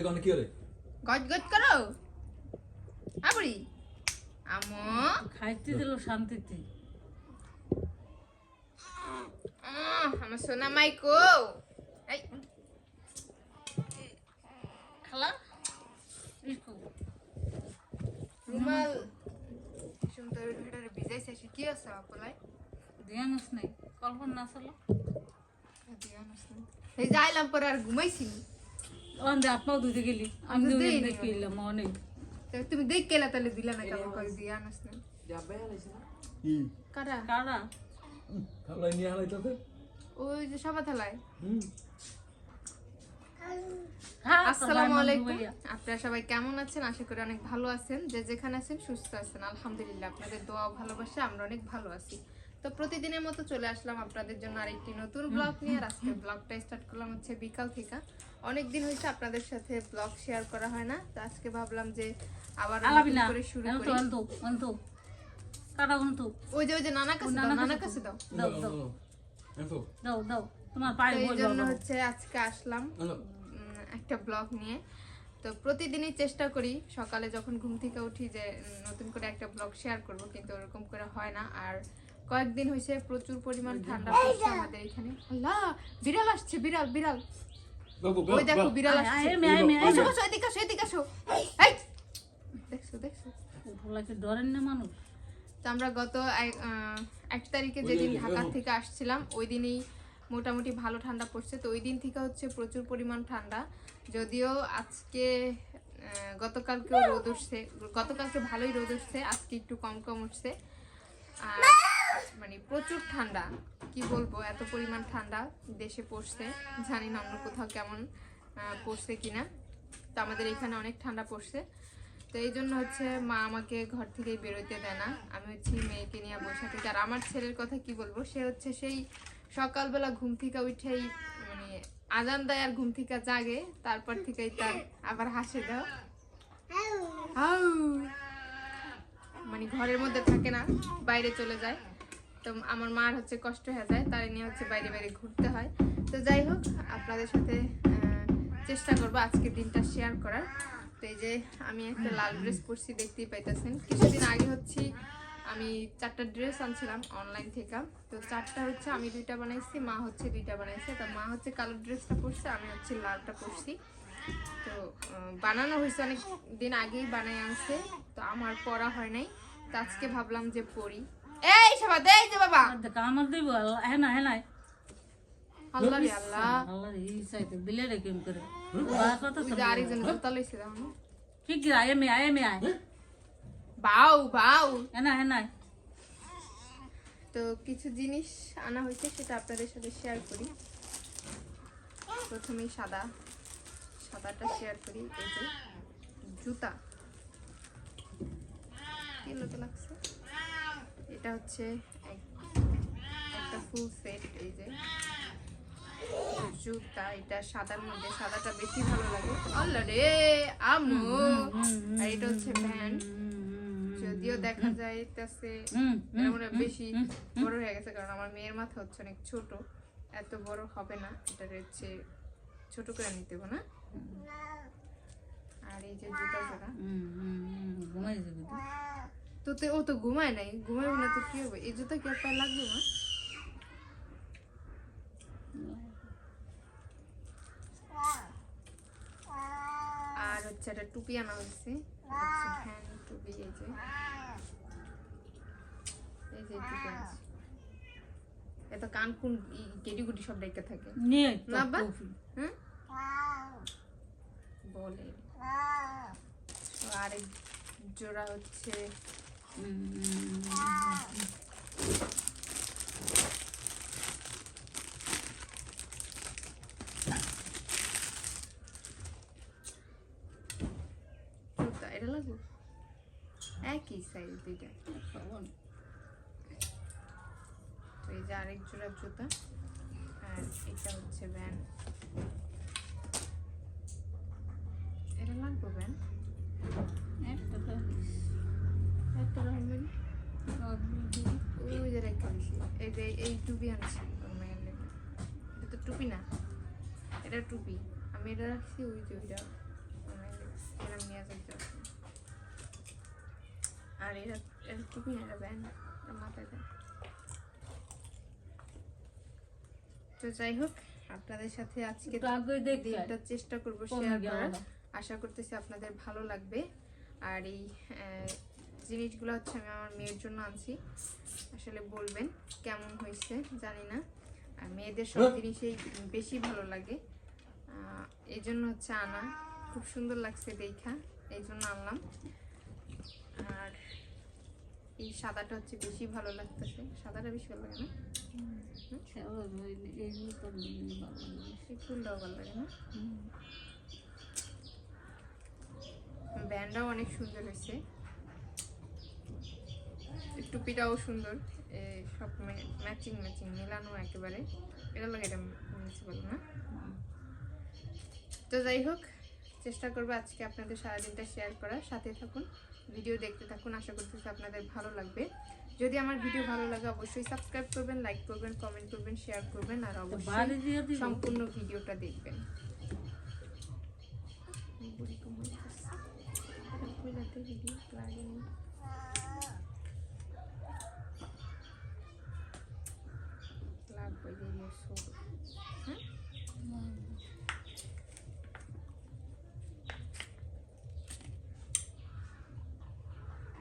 এখানে কি হলে? গজ গজ করো। আবড়ি আমো। খাইতে দিল শান্তিতে। আমার সোনা মাইকো এই। খালা? রুমাল। সুন্দর ভিতরে ভিজাইছে কি আছে আপলাই ধ্যানস নেই। কল্পনা চলো এই যাইলাম পরে আর ঘুমাইছি অন্ধে আপনাও দুধে গেলি। আমি দুধে দুধে নেই অনেক। তুমি দেখ কেলা তাহলে দিলা না কেমন করে দিয়ে আনাস না। কারা? কারা? খালাই নিয়ে হালাই ওই যে সবা হ্যাঁ আসসালামু আলাইকুম। আপনারা সবাই কেমন আছেন? আশা করি অনেক ভালো আছেন। যে যেখানে আছেন সুস্থ আছেন। আলহামদুলিল্লাহ আপনাদের দোয়া ভালোবাসা আমরা অনেক ভালো আছি। তো প্রতিদিনের মতো চলে আসলাম আপনাদের জন্য আরেকটি নতুন ব্লগ নিয়ে। আর আজকে ব্লগটা স্টার্ট করলাম হচ্ছে বিকাল থেকে। অনেক দিন হয়েছে আপনাদের সাথে ব্লগ শেয়ার করা হয় না। তো আজকে ভাবলাম যে আবার করে শুরু করি। ওই যে ওই যে নানা কাছে দাও নানা কাছে দাও। দাও। দাও এসো দাও। দাও তোমার পায়ে এই জন্য হচ্ছে আজকে আসলাম একটা ব্লগ নিয়ে। তো প্রতিদিনই চেষ্টা করি সকালে যখন ঘুম থেকে উঠি যে নতুন করে একটা ব্লগ শেয়ার করব কিন্তু ওরকম করে হয় না। আর কয়েকদিন হয়েছে প্রচুর পরিমাণ ঠান্ডা পড়ছে আমাদের এখানে। আল্লাহ বিড়াল আসছে বিড়াল বিড়াল। ওই দেখো বিড়াল আসছে। মে। বসো এদিকে আসো এদিকে আসো। এই দেখছ দেখছ। ওগুলাকে ডরেন না মানুষ? তো আমরা গত এক- তারিখে যেদিন ঢাকা থেকে আসছিলাম ওই দিনই মোটামুটি ভালো ঠান্ডা পড়ছে। তো ওই দিন থেকে হচ্ছে প্রচুর পরিমাণ ঠান্ডা। যদিও আজকে গতকালকেও রোদ উঠছে। গতকালকে ভালোই রোদ উঠছে আজকে একটু কম কম উঠছে। আর মানে প্রচুর ঠান্ডা। কি বলব এত পরিমাণ ঠান্ডা দেশে পড়ছে। জানি না অন্য কোথাও কেমন পড়ছে কিনা। তো আমাদের এখানে অনেক ঠান্ডা পড়ছে। তো এই জন্য হচ্ছে মা আমাকে ঘর থেকে বেরোতে দেয় না। আমি হচ্ছে মেয়েকে নিয়ে বসে থাকি। আর আমার ছেলের কথা কি বলব সে হচ্ছে সেই সকালবেলা ঘুম থেকে উঠেই মানে আজান দেয় আর ঘুম থেকে জাগে। তারপর থেকেই তার আবার হাসে দাও। মানে ঘরের মধ্যে থাকে না বাইরে চলে যায়। তো আমার মার হচ্ছে কষ্ট হয়ে যায়, তাই নিয়ে হচ্ছে বাইরে বাইরে ঘুরতে হয়। তো যাই হোক, আপনাদের সাথে চেষ্টা করব আজকের দিনটা শেয়ার করার। তো এই যে আমি একটা লাল ড্রেস পরছি, দেখতেই পাইতেছেন। কিছুদিন আগে হচ্ছে, আমি চারটা ড্রেস আনছিলাম অনলাইন থেকে। তো চারটা হচ্ছে আমি দুইটা বানাইছি, মা হচ্ছে দুইটা বানাইছে। তো মা হচ্ছে কালো ড্রেসটা পরছে, আমি হচ্ছে লালটা পরছি। তো বানানো হয়েছে অনেক দিন আগেই বানাই আনছে। তো আমার পরা হয় নাই। তো আজকে ভাবলাম যে পরি। এই সবা দেই যে বাবা। দেখ আমার দিব আল্লাহ হ্যাঁ না হ্যাঁ না আল্লাহ রে আল্লাহ। আল্লাহ চাইতে দিলে রে কেম করে। বাবা কথা আরেকজন জুতা লইছে দাও ঠিক আয় মে আয় মে আয়। বাউ বাউ। হ্যাঁ না হ্যাঁ না তো কিছু জিনিস আনা হয়েছে সেটা আপনাদের সাথে শেয়ার করি। প্রথমেই সাদা। সাদাটা শেয়ার করি এই যে জুতা। কি লাগছে। এটা হচ্ছে এক- একটা ফুল সেট এই যে। জুতা এটা সাদার মধ্যে সাদাটা বেশি ভালো লাগে। আল্লাহ রে আমু আর এটা হচ্ছে প্যান্ট যদিও দেখা হুম এটা মনে বেশি বড় হয়ে গেছে কারণ আমার মেয়ের মাথা হচ্ছে অনেক ছোট। এত বড় হবে না এটা হচ্ছে ছোট করে নিতে না? আর এই যে জুতা জোড়া ঘুমাই যাবি তো তো ও তো ঘুমায় নাই। ঘুমাবে না তো কি হবে? এই জুতা কি আপনার লাগবে না আর হচ্ছে একটা টুপি আনা হয়েছে হ্যান্ড টুপি এই যে। এই যে টুপি আছে। এত কান কুন কেটি কুটি সব ডেকে থাকে। না বা? হ্যাঁ বলে। আরেক জোড়া হচ্ছে এটা লাগবে একই সাইজ দুইটা তো এই যে আরেক জোড়া জুতা আর এটা হচ্ছে ব্যান এটা লাগবে ব্যান একটা একটা লাগবে না? সব দিবি। ওই যে রেখে দিছি এই যে এই টুপি আনছি ওর লেগে এটা তো টুপি না এটা টুপি আমি এটা রাখছি ওই যে ওইটা। নিয়ে আর এটা এটা টুপি না এটা ব্যান্ড মাথায় দেয় তো যাই হোক আপনাদের সাথে আজকে। দিনটা চেষ্টা করব কমে শেয়ার করার। আশা করতেছি আপনাদের ভালো লাগবে। আর এই জিনিসগুলো হচ্ছে আমি আমার মেয়ের জন্য আনছি। আসলে বলবেন কেমন হয়েছে জানি না। আর মেয়েদের সব জিনিসই বেশি ভালো লাগে। এই জন্য হচ্ছে আনা। খুব সুন্দর লাগছে দেখা এই জন্য আনলাম। আর এই সাদাটা হচ্ছে বেশি ভালো লাগতেছে। সাদাটা বেশি ভালো লাগে না? ফুলটাও ভালো লাগে না? ব্যান্ডটাও অনেক সুন্দর হয়েছে। টুপিটাও সুন্দর। সব ম্যাচিং ম্যাচিং মেলানো একেবারে। এটা লাগে এটা বলো না? তো যাই হোক চেষ্টা করব আজকে আপনাদের সারাদিনটা শেয়ার করার। সাথে থাকুন ভিডিও দেখতে থাকুন আশা করতেছি আপনাদের ভালো লাগবে। যদি আমার ভিডিও ভালো লাগে অবশ্যই সাবস্ক্রাইব করবেন লাইক করবেন কমেন্ট করবেন শেয়ার করবেন আর অবশ্যই? সম্পূর্ণ ভিডিওটা দেখবেন। ভিডিও ইয়ে সরু। হ্যাঁ?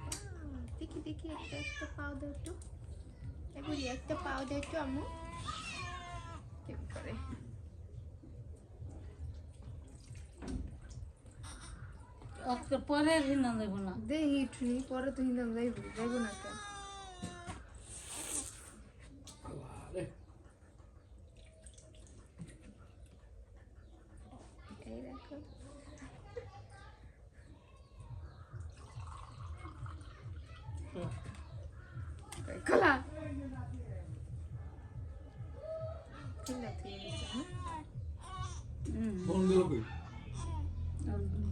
আহ, দেখি দেখি একটা একটা পাও দাও একটু এই একটা পাও দাও একটু আম্মু কেমন করে পরে হিনা দেবো না দেখি পরে তো হিন্দাম যাইব যাইব না কেন আরে এই দেখো কই, খোলা।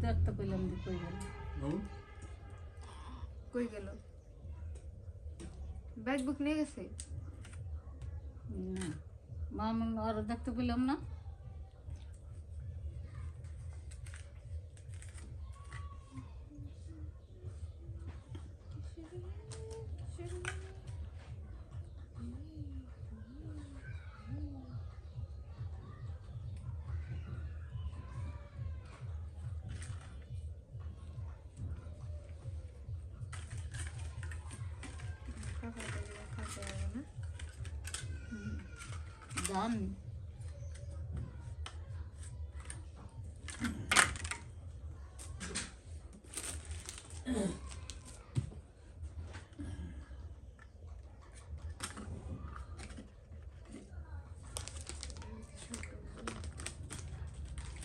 দেখতে পেলাম যে কই গেল কই গেল ব্যাগ বুক নিয়ে গেছে না আর দেখতে পেলাম না। জানি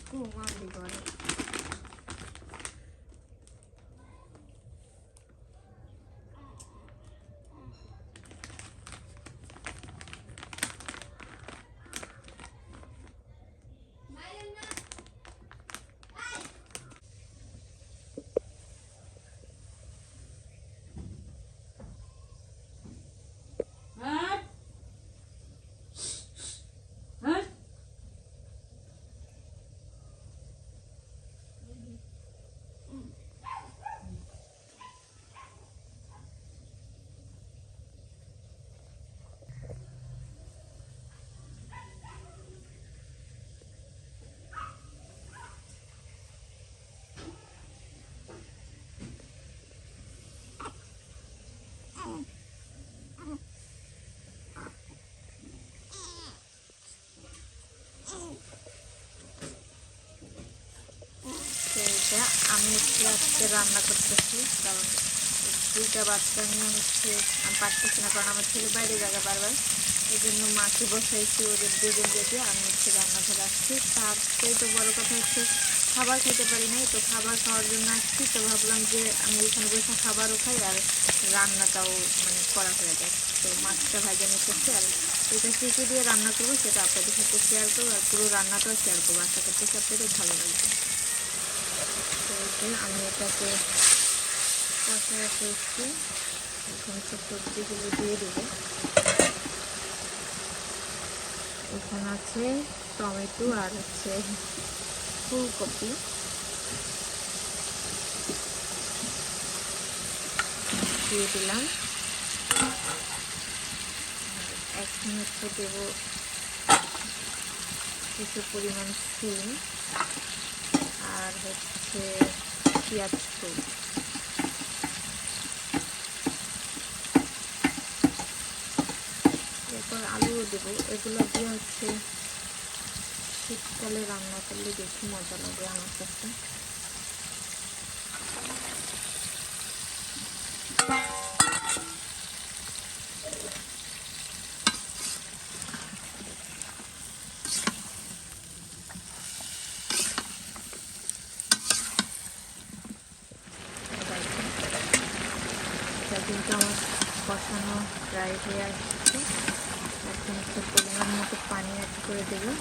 ঘুমাবি ঘরে হ্যাঁ হ্যাঁ তো আমি হচ্ছে আজকে রান্না করতেছি, কারণ দুইটা বাচ্চা নিয়ে হচ্ছে আমি পারতেছি না, কারণ আমার ছেলে বাইরে জায়গা বারবার। এই জন্য মাকে বসাইছি, ওদের দুজন যেতে, আমি হচ্ছে রান্না করে আসছি। চেয়ে তো বড় কথা হচ্ছে, খাবার খেতে পারি নাই, তো খাবার খাওয়ার জন্য আসছি, তো ভাবলাম যে আমি এখানে বসে খাবারও খাই আর রান্নাটাও মানে করা হয়ে যায়। তো মাছটা ভাজা নিতেছি আর এটা শিখে দিয়ে রান্না করব সেটা আপনাদের সাথে শেয়ার করব আর পুরো রান্নাটাও শেয়ার করব। আশা করতেছি আপনাদের ভালো লাগবে। যে আমি এটাকে কষায় করছি। এখন হচ্ছে সবজিগুলো দিয়ে দেবো। এখানে আছে টমেটো আর হচ্ছে ফুলকপি। দিয়ে দিলাম। এখন হচ্ছে দেবো। কিছু পরিমাণ সিম। হচ্ছে পেঁয়াজ ফুল এরপর আলুও দেবো। এগুলো দিয়ে হচ্ছে শীতকালে রান্না করলে বেশি মজা লাগে আমার কাছে। এটা কিন্তু আমার কষানো ফ্রাই হয়ে আসছে। এখন একটু পরিমাণ মতো পানি অ্যাড করে দেবো।